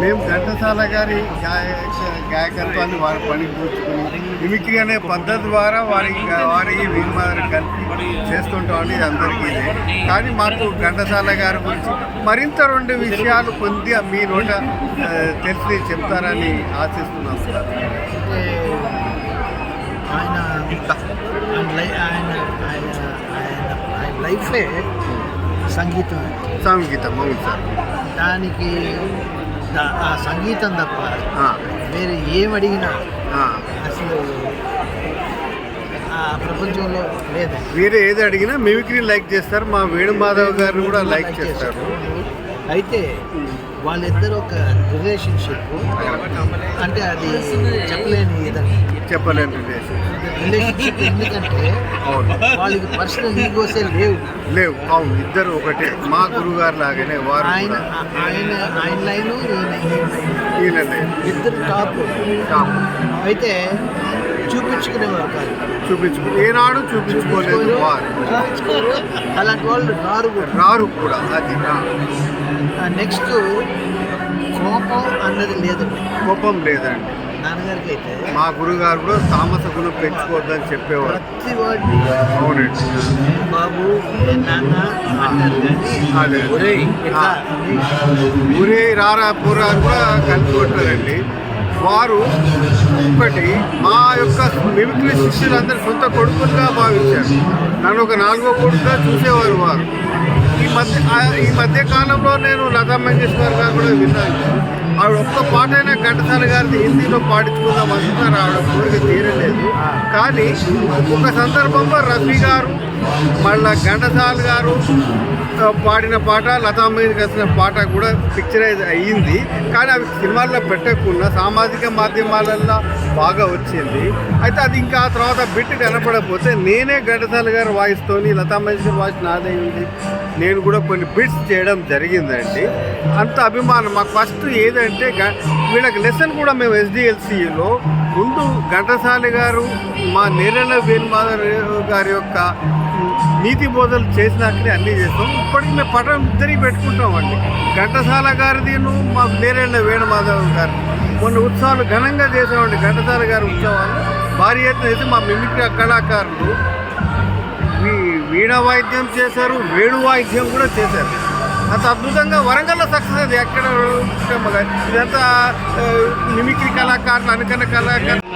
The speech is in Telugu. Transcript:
మేము ఘంటసాల గారి గాయ గాయకత్వాన్ని వారి పనికి కూర్చుకుని మిమిక్రీ అనే పద్ధతి ద్వారా వారి వారి వీరిమాదిరి కలిపి చేస్తుంటామని ఇది అందరికీ. ఇదే కానీ మాకు ఘంటసాల గారి గురించి మరింత రెండు విషయాలు పొంది మీ నోట తెలిసి చెప్తారని ఆశిస్తున్నాం. సార్ ఆయన ఆయన ఆయన లైఫే సంగీతం సంగీతం అవును సార్. దానికి ఆ సంగీతం తప్ప వేరే ఏం అడిగినా. అసలు ఆ ప్రపంచంలో లేదండి వేరే ఏది అడిగినా మిమిక్రీ లైక్ చేస్తారు. మా వేణుమాధవ్ గారు కూడా లైక్ చేస్తారు. అయితే వాళ్ళిద్దరు ఒక రిలేషన్షిప్ అంటే అది చెప్పలేని విధంగా చెప్పలేని రిలేషన్ రిలేషన్షిప్ ఎందుకంటే అవును. వాళ్ళకి పర్సనల్ ఈగోసే లేవు. లేవు. అవును ఇద్దరు ఒకటే. మా గురుగారు లాగానే వారు ఆయన ఆయన ఆయన లైను ఈయన లైను. ఇద్దరు టాప్ టాప్ అయితే చూపించుకునేవారు కాదు. చూపించుకో ఏనాడు చూపించుకోలేదు వారు. చూపించుకోరు. అలాంటి వాళ్ళు రారు కూడా. రారు కూడా అది నెక్స్ట్ కోపం అన్నది లేదండి. కోపం లేదండి. నాన్నగారికి అయితే మా గురుగారు కూడా తామస గుణం పెంచుకోవద్దని చెప్పేవారు. ప్రతి వాడిని అవునండి. "ఏం బాబు నాన్న అంటారు కానీ రారా పూరా అని కూడా కలిసి కొట్టారండి వారు ఒకటి మా యొక్క మిమిక్రీ శిష్యులందరూ సొంత కొడుకులుగా భావించారు. నన్ను ఒక నాలుగో కొడుకుగా చూసేవారు వారు. ఈ మధ్య ఈ మధ్య కాలంలో నేను లతా మంగేష్కర్ గారు కూడా విన్నాను. ఆవిడ ఒక్క పాటైనా ఘంటసాల గారిని హిందీలో పాడించుకుందాం అనుకున్నారు? ఆవిడ కోరిక తీరలేదు. కానీ ఒక సందర్భంలో రఫీ గారు మళ్ళా ఘంటసాల గారు పాడిన పాట లతా మంగేష్కర్ పాట కూడా పిక్చరైజ్ అయ్యింది. కానీ అవి సినిమాల్లో పెట్టకుండా సామాజిక మాధ్యమాలలో బాగా వచ్చింది. అయితే అది ఇంకా ఆ తర్వాత బిట్ కనపడకపోతే నేనే ఘంటసాల గారి వాయిస్తోని లతా మంగేష్కర్ వాయిస్ నాదే ఉంది. నేను కూడా కొన్ని బిట్స్ చేయడం జరిగిందండి. అంత అభిమానం. మాకు ఫస్ట్ ఏదంటే ఏంటంటే వీళ్ళకి లెసన్ కూడా మేము ఎస్డిఎల్సిలో ముందు ఘంటసాల గారు మా నేరెళ్ళ వేణుమాధవ్ గారి యొక్క నీతి బోధలు చేసినాకనే అన్నీ చేస్తాం. ఇప్పటికి మేము పటం ఇద్దరికి పెట్టుకుంటామండి. ఘంటసాల గారిదిను మా నేరేళ్ళ వేణుమాధవ్ గారు. కొన్ని ఉత్సవాలు ఘనంగా చేసామండి ఘంటసాల గారి ఉత్సవాలు. భారీ ఎత్తున అయితే మా మిమిక్రీ కళాకారులు. వీ- వీణ వాయిద్యం చేశారు వేణు వాయిద్యం కూడా చేశారు. అంత అద్భుతంగా వరంగల్లో సక్సెస్ అది ఎక్కడ ఇదంతా మిమిక్రీ కళాకారులు అనుకన్న కళాకారులు.